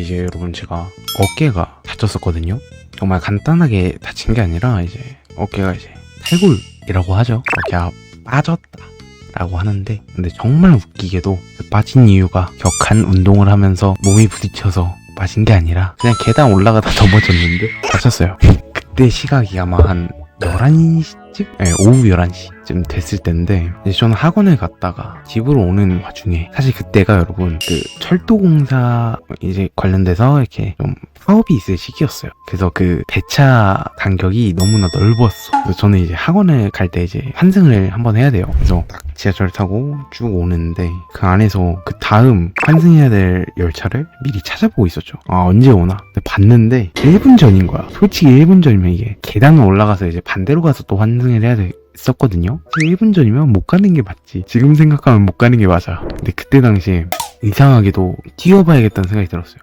이제 여러분 제가 어깨가 다쳤었거든요. 정말 간단하게 다친 게 아니라 이제 어깨가 이제 탈골이라고 하죠. 어깨가 빠졌다 라고 하는데 근데 정말 웃기게도 그 빠진 이유가 격한 운동을 하면서 몸이 부딪혀서 빠진 게 아니라 그냥 계단 올라가다 넘어졌는데 다쳤어요. 그때 시각이 아마 한 11시 쯤? 네, 오후 11시쯤 됐을 때인데 이제 저는 학원을 갔다가 집으로 오는 와중에 사실 그때가 여러분 그 철도공사 이제 관련돼서 이렇게 좀 사업이 있을 시기였어요. 그래서 그 배차 간격이 너무나 넓었어. 그래서 저는 이제 학원을 갈 때 이제 환승을 한번 해야 돼요. 그래서 딱 지하철 타고 쭉 오는데 그 안에서 그 다음 환승해야 될 열차를 미리 찾아보고 있었죠. 아 언제 오나? 봤는데 1분 전인 거야. 솔직히 1분 전이면 이게 계단을 올라가서 이제 반대로 가서 또 환승 을 해야 돼. 있었거든요. 1분 전이면 못 가는 게 맞지. 지금 생각하면 못 가는 게 맞아. 근데 그때 당시에 이상하게도 뛰어봐야겠다는 생각이 들었어요.